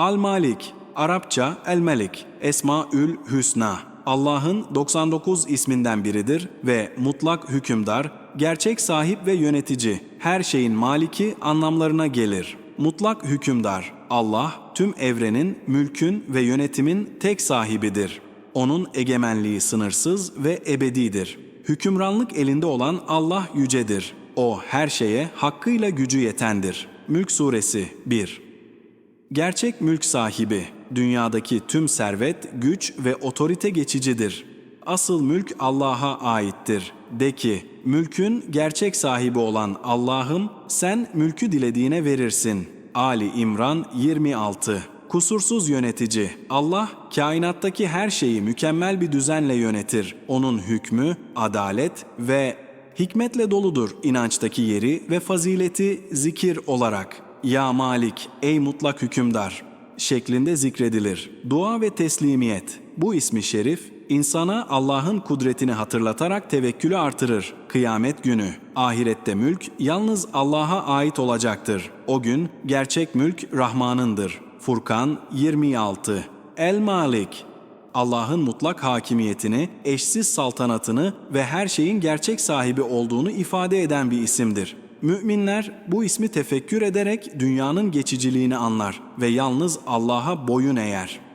Al-Malik, Arapça El-Melik, Esmaül Hüsna. Allah'ın 99 isminden biridir ve mutlak hükümdar, gerçek sahip ve yönetici, her şeyin maliki anlamlarına gelir. Mutlak hükümdar, Allah tüm evrenin, mülkün ve yönetimin tek sahibidir. Onun egemenliği sınırsız ve ebedidir. Hükümranlık elinde olan Allah yücedir. O her şeye hakkıyla gücü yetendir. Mülk Suresi 1 Gerçek mülk sahibi, dünyadaki tüm servet, güç ve otorite geçicidir. Asıl mülk Allah'a aittir. De ki, mülkün gerçek sahibi olan Allah'ım, sen mülkü dilediğine verirsin. Ali İmran 26 Kusursuz yönetici, Allah kainattaki her şeyi mükemmel bir düzenle yönetir. Onun hükmü, adalet ve hikmetle doludur inançtaki yeri ve fazileti zikir olarak. Ya Malik, ey mutlak hükümdar şeklinde zikredilir. Dua ve teslimiyet. Bu ismi şerif insana Allah'ın kudretini hatırlatarak tevekkülü artırır. Kıyamet günü, ahirette mülk yalnız Allah'a ait olacaktır. O gün gerçek mülk Rahman'ındır. Furkan 26 El Malik Allah'ın mutlak hakimiyetini, eşsiz saltanatını ve her şeyin gerçek sahibi olduğunu ifade eden bir isimdir. Müminler bu ismi tefekkür ederek dünyanın geçiciliğini anlar ve yalnız Allah'a boyun eğer.